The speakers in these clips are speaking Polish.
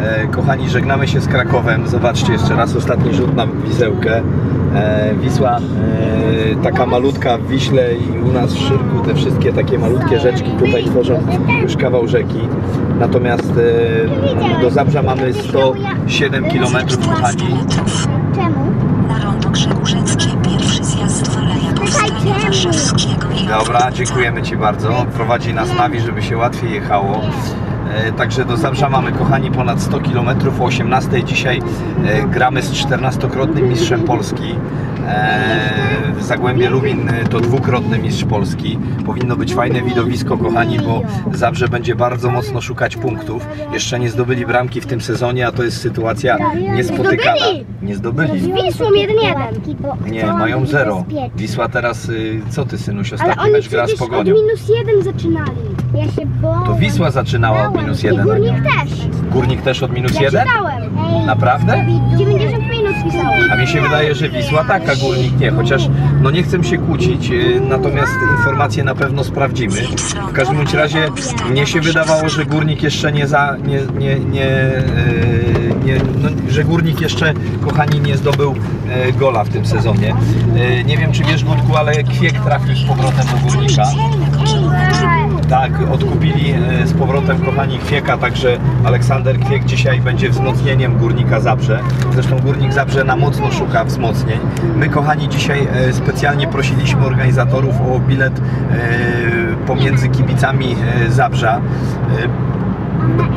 E, kochani, żegnamy się z Krakowem. Zobaczcie jeszcze raz ostatni rzut na wizełkę. E, Wisła e, taka malutka w Wiśle i u nas w Szyrku te wszystkie takie malutkie rzeczki tutaj tworzą już kawał rzeki. Natomiast do Zabrza mamy 107 km kochani. Dobra, dziękujemy Ci bardzo. Prowadzi nas Nawi, żeby się łatwiej jechało. E, Także do Zabrza mamy, kochani, ponad 100 km. O 18 dzisiaj e, gramy z 14-krotnym mistrzem Polski. W Zagłębie Lubin e, to dwukrotny mistrz Polski. Powinno być fajne widowisko, kochani, bo Zabrze będzie bardzo mocno szukać punktów. Jeszcze nie zdobyli bramki w tym sezonie, a to jest sytuacja niespotykana. Nie zdobyli. Z Wisłą 1-1. Nie, mają zero. Wisła teraz, y, co ty synuś, ostatni mecz gra z przecież od Pogonią. minus jeden zaczynali. Ja się boję. To Wisła zaczynała od minus I jeden. Górnik też. Górnik też od minus Ja jeden? czytałem. Naprawdę? 90 minut pisałem. A mi się wydaje, że Wisła tak, a Górnik nie, chociaż no nie chcę się kłócić, y, natomiast informacje na pewno sprawdzimy. W każdym razie mnie się wydawało, że Górnik jeszcze nie za, nie, nie, nie, y, nie no, że Górnik jeszcze, kochani, nie zdobył y, gola w tym sezonie. Nie wiem, czy wiesz, Gutku, ale Kwiek trafił z powrotem do Górnika. Tak, odkupili e, z powrotem kochani Kwieka, także Aleksander Kwiek dzisiaj będzie wzmocnieniem Górnika Zabrze. Zresztą Górnik Zabrze na mocno szuka wzmocnień. My kochani dzisiaj e, specjalnie prosiliśmy organizatorów o bilet e, pomiędzy kibicami Zabrza.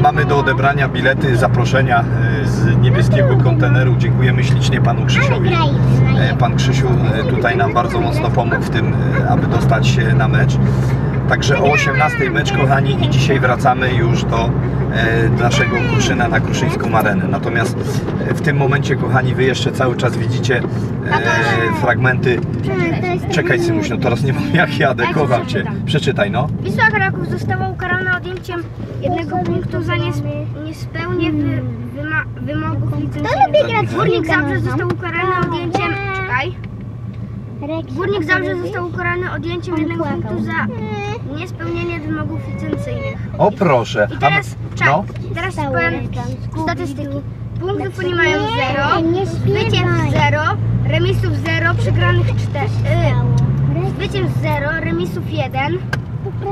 Mamy do odebrania bilety, zaproszenia z niebieskiego konteneru. Dziękujemy ślicznie panu Krzysiowi. Pan Krzysiu tutaj nam bardzo mocno pomógł w tym, aby dostać się na mecz. Także o 18 mecz, kochani, i dzisiaj wracamy już do e, naszego Kruszyna na Kruszyńską Arenę. Natomiast e, w tym momencie, kochani, wy jeszcze cały czas widzicie e, fragmenty. Czekaj, Symuś, no teraz nie mam jak jadę, kocham cię. Przeczytaj, no. Wisła Kraków została ukarana odjęciem jednego punktu za nies niespełnienie wy wymogów licencyjnych. Górnik Zabrze został ukarany odjęciem... Czekaj. Górnik Zabrze został ukarany odjęciem jednego punktu za niespełnienie wymogów licencyjnych. O proszę. I A- teraz, czekaj, no, teraz powiem statystyki. Punktów oni mają 0, zwycięstw 0, remisów 0, przegranych 4. Y, zwycięstw 0, remisów 1.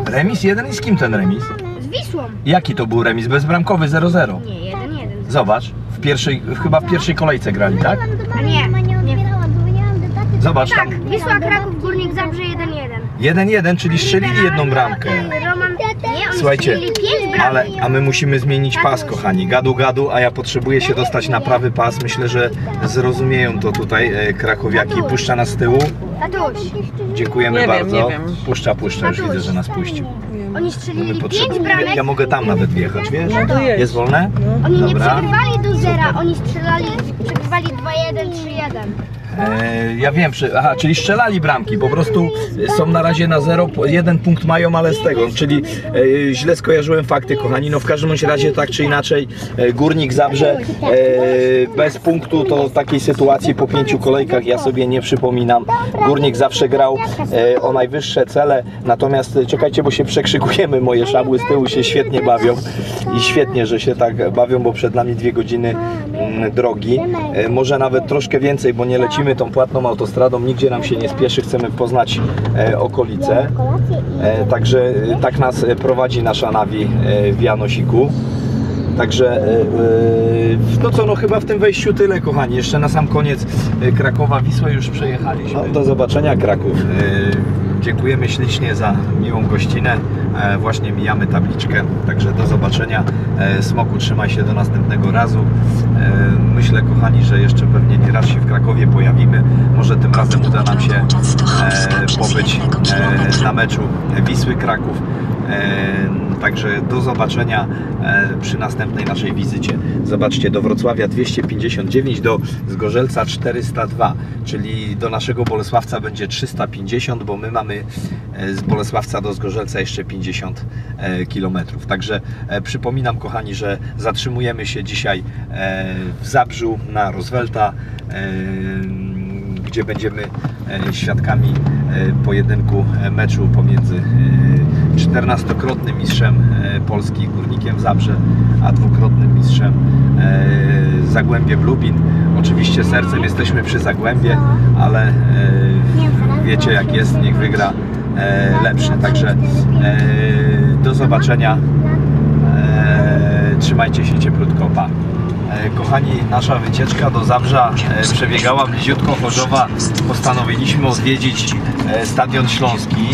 remis jeden i z kim ten remis? Z Wisłą. Jaki to był remis? Bezbramkowy 0-0. Nie, 1, 1. Zobacz, w pierwszej, chyba w pierwszej kolejce grali, tak? A nie. Zobacz tam. Tak, Wisła Kraków, Górnik Zabrze 1-1. 1-1, czyli strzelili jedną bramkę. Roman, nie, oni Słuchajcie, strzelili 5 bramek. ale a my musimy zmienić pas, kochani. Gadu, gadu, a ja potrzebuję się dostać na prawy pas. Myślę, że zrozumieją to tutaj e, krakowiaki. Puszcza nas z tyłu. Tatuś, Dziękujemy Nie wiem, bardzo. nie wiem. Puszcza, puszcza, już widzę, że nas puścił. oni My strzelili 5 potrzebujemy. bramek. Ja mogę tam nawet wjechać, wiesz? No to jedź. Jest wolne? Oni nie Dobra. przegrywali do zera, oni strzelali, przegrywali 2-1, 3-1. E, ja wiem, przy, aha, czyli strzelali bramki, po prostu są na razie na zero, jeden punkt mają, ale z tego, czyli e, źle skojarzyłem fakty, kochani, no w każdym razie tak czy inaczej e, Górnik Zabrze e, bez punktu to takiej sytuacji po pięciu kolejkach ja sobie nie przypominam. Górnik zawsze grał e, o najwyższe cele, natomiast czekajcie, bo się przekrzykujemy, moje szabły z tyłu się świetnie bawią i świetnie, że się tak bawią, bo przed nami dwie godziny drogi, e, może nawet troszkę więcej, bo nie lecimy tą płatną autostradą, nigdzie nam się nie spieszy, chcemy poznać e, okolice. E, Także tak nas prowadzi nasza Nawi w Janosiku. Także e, e, no co, no chyba w tym wejściu tyle kochani. Jeszcze na sam koniec e, Krakowa Wisłę już przejechaliśmy. No, do zobaczenia Kraków. Dziękujemy ślicznie za miłą gościnę. Właśnie mijamy tabliczkę, także do zobaczenia. Smoku trzymaj się do następnego razu. Myślę kochani, że jeszcze pewnie nie raz się w Krakowie pojawimy. Może tym razem uda nam się pobyć na meczu Wisły Kraków. Także do zobaczenia e, przy następnej naszej wizycie. Zobaczcie, do Wrocławia 259, do Zgorzelca 402, czyli do naszego Bolesławca będzie 350, bo my mamy e, z Bolesławca do Zgorzelca jeszcze 50 e, kilometrów. Także przypominam, kochani, że zatrzymujemy się dzisiaj w Zabrzu na Roosevelta. Gdzie będziemy e, świadkami e, pojedynku e, meczu pomiędzy e, 14-krotnym mistrzem Polski Górnikiem Zabrze, a dwukrotnym mistrzem Zagłębiem Lubin. Oczywiście sercem jesteśmy przy Zagłębie, ale wiecie jak jest, niech wygra lepszy. Także do zobaczenia. Trzymajcie się cieplutko, pa. E, Kochani, nasza wycieczka do Zabrza e, przebiegała bliziutko Chorzowa. Postanowiliśmy odwiedzić e, Stadion Śląski.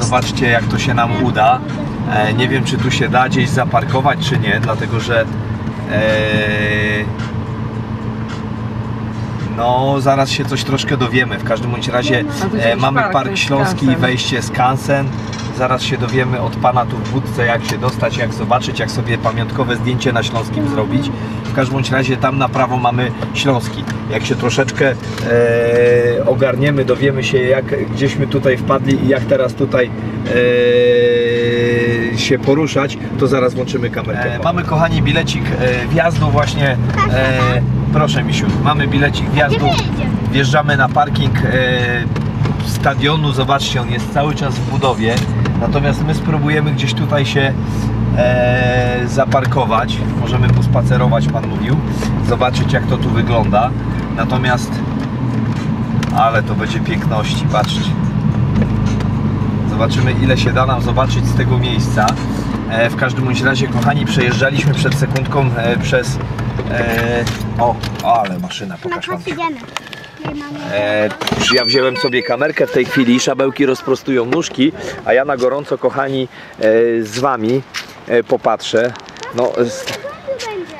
Zobaczcie jak to się nam uda. Nie wiem czy tu się da gdzieś zaparkować czy nie, dlatego że no, zaraz się coś troszkę dowiemy. W każdym bądź razie mamy park, Śląski, wejście skansen. Zaraz się dowiemy od pana tu w budce, jak się dostać, jak zobaczyć, jak sobie pamiątkowe zdjęcie na Śląskim zrobić. W każdym razie tam na prawo mamy Śląski. Jak się troszeczkę e, ogarniemy, dowiemy się, jak gdzieśmy tutaj wpadli i jak teraz tutaj e, się poruszać, to zaraz włączymy kamerę. E, mamy, kochani, bilecik e, wjazdu właśnie. E, proszę, Misiu, mamy bilecik wjazdu. Wjeżdżamy na parking e, stadionu. Zobaczcie, on jest cały czas w budowie. Natomiast my spróbujemy gdzieś tutaj się e, zaparkować. Możemy pospacerować, pan mówił. Zobaczyć, jak to tu wygląda. Natomiast, ale to będzie piękności, patrzcie. Zobaczymy ile się da nam zobaczyć z tego miejsca. E, w każdym bądź razie, kochani, przejeżdżaliśmy przed sekundką e, przez... E, o, ale maszyna, pokaż wam. E, ja wziąłem sobie kamerkę w tej chwili, szabełki rozprostują nóżki, a ja na gorąco, kochani, e, z Wami e, popatrzę. No,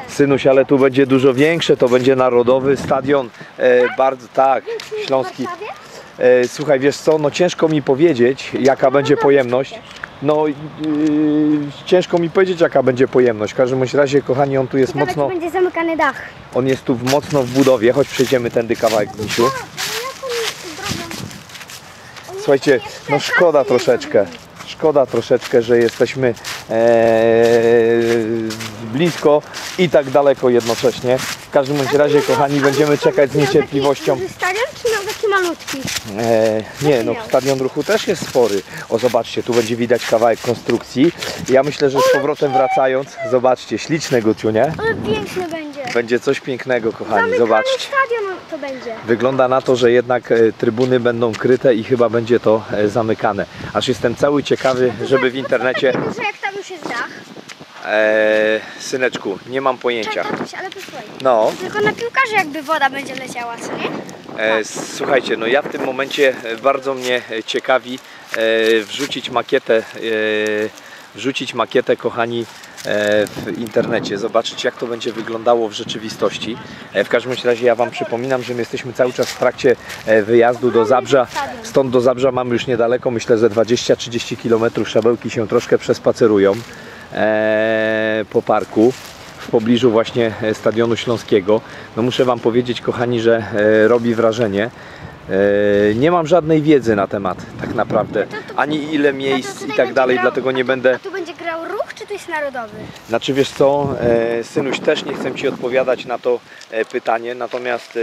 synuś, ale tu będzie dużo większe, to będzie narodowy stadion, e, bardzo, tak, śląski. Słuchaj, wiesz co, no ciężko mi powiedzieć, jaka będzie pojemność. No, yy, ciężko mi powiedzieć, jaka będzie pojemność. W każdym bądź razie, kochani, on tu jest mocno, będzie zamykany dach. on jest tu mocno w budowie. Chodź, przejdziemy tędy kawałek, Misiu. Słuchajcie, no szkoda troszeczkę. Szkoda troszeczkę, że jesteśmy e, blisko i tak daleko jednocześnie. W każdym bądź razie, kochani, będziemy czekać z niecierpliwością. Malutki? E, nie, no stadion ruchu też jest spory. O, zobaczcie, tu będzie widać kawałek konstrukcji. Ja myślę, że z powrotem wracając, zobaczcie, śliczne Guciu, nie? Ale piękny będzie. Będzie coś pięknego, kochani, Zamykany zobaczcie. stadion to będzie. Wygląda na to, że jednak e, trybuny będą kryte i chyba będzie to e, zamykane. Aż jestem cały ciekawy, żeby w internecie. Jak tam już jest dach. E, syneczku, nie mam pojęcia. Czekaj, ale posłuchaj. No, Tylko na piłkarzy jakby woda będzie leciała, co nie? E, słuchajcie, no ja w tym momencie e, bardzo mnie e, ciekawi wrzucić makietę, wrzucić makietę, kochani, w internecie, zobaczyć jak to będzie wyglądało w rzeczywistości. W każdym razie ja Wam przypominam, że my jesteśmy cały czas w trakcie wyjazdu do Zabrza. Stąd do Zabrza mamy już niedaleko, myślę, że 20-30 km. Szabełki się troszkę przespacerują po parku w pobliżu właśnie e, Stadionu Śląskiego. No muszę Wam powiedzieć, kochani, że e, robi wrażenie. E, Nie mam żadnej wiedzy na temat tak naprawdę, ani ile miejsc i tak dalej, dlatego nie będę A tu będzie grał ruch, czy to jest narodowy? znaczy wiesz co, synuś, też nie chcę Ci odpowiadać na to pytanie, natomiast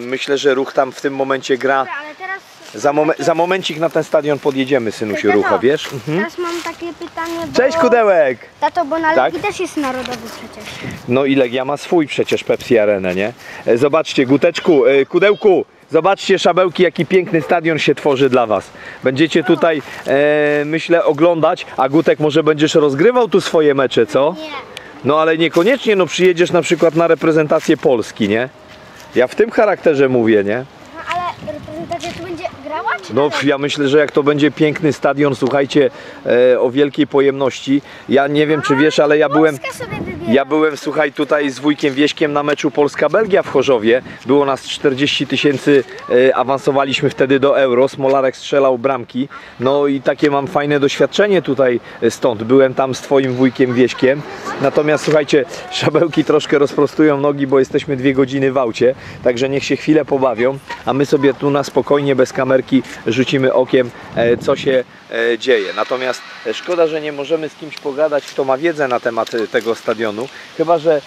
myślę, że ruch tam w tym momencie gra. Dobra, ale teraz... Za, momen, za momencik na ten stadion podjedziemy, synusiu, Tato, rucha, wiesz? Mhm. Teraz mam takie pytanie, bo... Cześć Kudełek! Tato, bo na Tak? Legii też jest narodowy przecież. No i Legia ma swój przecież Pepsi Arenę, nie? E, Zobaczcie, Guteczku, e, Kudełku, zobaczcie szabełki, jaki piękny stadion się tworzy dla Was. Będziecie tutaj, e, myślę, oglądać, a Gutek może będziesz rozgrywał tu swoje mecze, co? Nie. No ale niekoniecznie, no przyjedziesz na przykład na reprezentację Polski, nie? Ja w tym charakterze mówię, nie? No, ale reprezentacja tu będzie grała, czy No ja myślę, że jak to będzie piękny stadion, słuchajcie, e, o wielkiej pojemności. Ja nie wiem, czy wiesz, ale ja byłem... Ja byłem, słuchaj, tutaj z wujkiem Wieśkiem na meczu Polska-Belgia w Chorzowie. Było nas 40 tysięcy, e, awansowaliśmy wtedy do Euro. Smolarek strzelał bramki. No i takie mam fajne doświadczenie tutaj e, stąd. Byłem tam z twoim wujkiem Wieśkiem. Natomiast słuchajcie, szabełki troszkę rozprostują nogi, bo jesteśmy dwie godziny w aucie. Także niech się chwilę pobawią, a my sobie tu na spokojnie, bez kamerki rzucimy okiem, e, co się e, dzieje. Natomiast e, szkoda, że nie możemy z kimś pogadać, kto ma wiedzę na temat tego stadionu. Chyba, że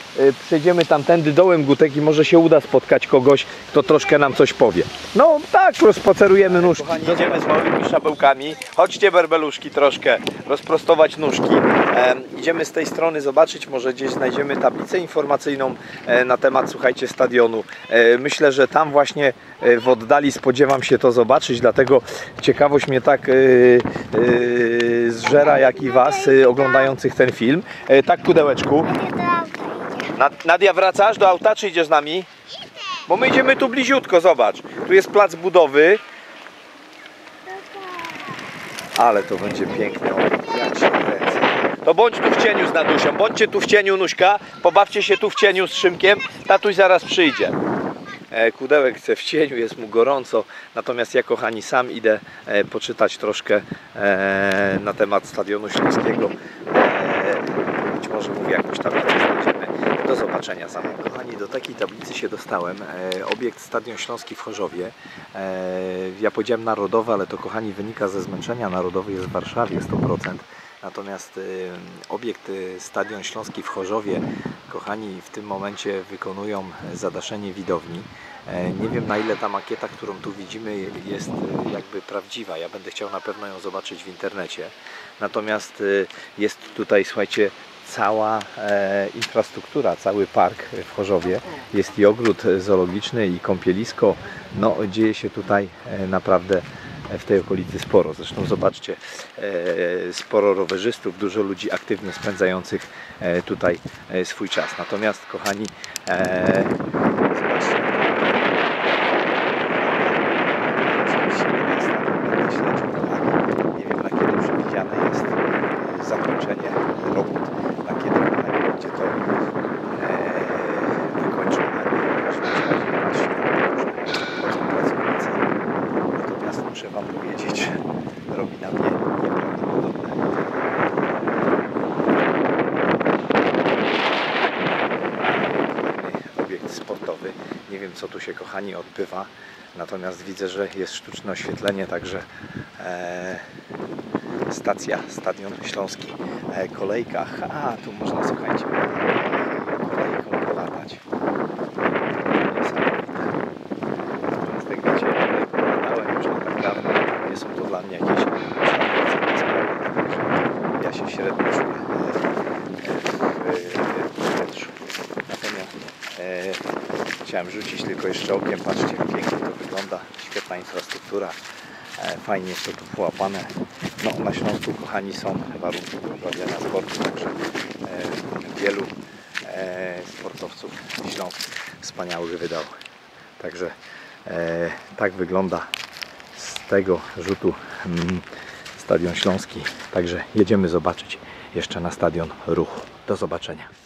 przejdziemy tamtędy dołem Gutek i może się uda spotkać kogoś, kto troszkę nam coś powie. No tak, rozpocerujemy nóżki. Kochani, jedziemy z małymi szabełkami. Chodźcie berbeluszki troszkę, rozprostować nóżki. E, idziemy z tej strony zobaczyć, może gdzieś znajdziemy tablicę informacyjną na temat, słuchajcie, stadionu. E, myślę, że tam właśnie w oddali spodziewam się to zobaczyć, dlatego ciekawość mnie tak e, e, zżera, jak i Was e, oglądających ten film. E, tak, pudełeczku. Nad, Nadia, wracasz do auta, czy idziesz z nami? Bo my idziemy tu bliziutko, zobacz. Tu jest plac budowy. Ale to będzie piękne. Ja cię. To bądź tu w cieniu z Nadusią. Bądźcie tu w cieniu, Nuśka. Pobawcie się tu w cieniu z Szymkiem. Tatuś zaraz przyjdzie. E, Kudełek chce w cieniu, jest mu gorąco. Natomiast ja, kochani, sam idę e, poczytać troszkę e, na temat Stadionu Śląskiego. Być może mówię jakąś tablicę znajdziemy. Do zobaczenia samego. Kochani, do takiej tablicy się dostałem. Obiekt Stadion Śląski w Chorzowie. Ja powiedziałem narodowy, ale to kochani wynika ze zmęczenia. Narodowy jest w Warszawie 100%. Natomiast y, obiekt y, Stadion Śląski w Chorzowie, kochani, w tym momencie wykonują zadaszenie widowni. E, Nie wiem na ile ta makieta, którą tu widzimy jest y, jakby prawdziwa. Ja będę chciał na pewno ją zobaczyć w internecie. Natomiast jest tutaj, słuchajcie, cała e, infrastruktura, cały park w Chorzowie. Jest i ogród zoologiczny i kąpielisko. No, dzieje się tutaj e, naprawdę w tej okolicy sporo. Zresztą zobaczcie, e, sporo rowerzystów, dużo ludzi aktywnie spędzających e, tutaj e, swój czas. Natomiast, kochani, e, zobaczcie. Oczywiście nie jest na tym śledziu, kochani. Nie wiem na kiedy przewidziane jest e, zakończenie robót, na kiedy kochani, będzie to e, wykończone. W każdym razie patrzcie na to, że chodzą pracownicy. Natomiast muszę Wam powiedzieć, że robi na mnie nieprawdopodobne. Kolejny obiekt sportowy. Nie wiem co tu się kochani odbywa. Natomiast widzę, że jest sztuczne oświetlenie, także e, stacja, Stadion Śląski, e, kolejka. A, tu można słuchajcie, kolejką polatać. Niesamowite. Natomiast jak wiecie, jak opowiadałem już nie tak dawno, nie są to dla mnie jakieś szlachetne sprawy, także ja się średnio czuję e, w, w powietrzu. Natomiast e, chciałem rzucić tylko jeszcze okiem, patrzcie jak pięknie to wygląda, świetna infrastruktura, e, fajnie jest to tu połapane. No, na Śląsku, kochani, są warunki do uprawiania sportu, także e, wielu e, sportowców Śląsk wspaniałych wydał. Także tak wygląda z tego rzutu mm, Stadion Śląski. Także jedziemy zobaczyć jeszcze na Stadion Ruchu. Do zobaczenia.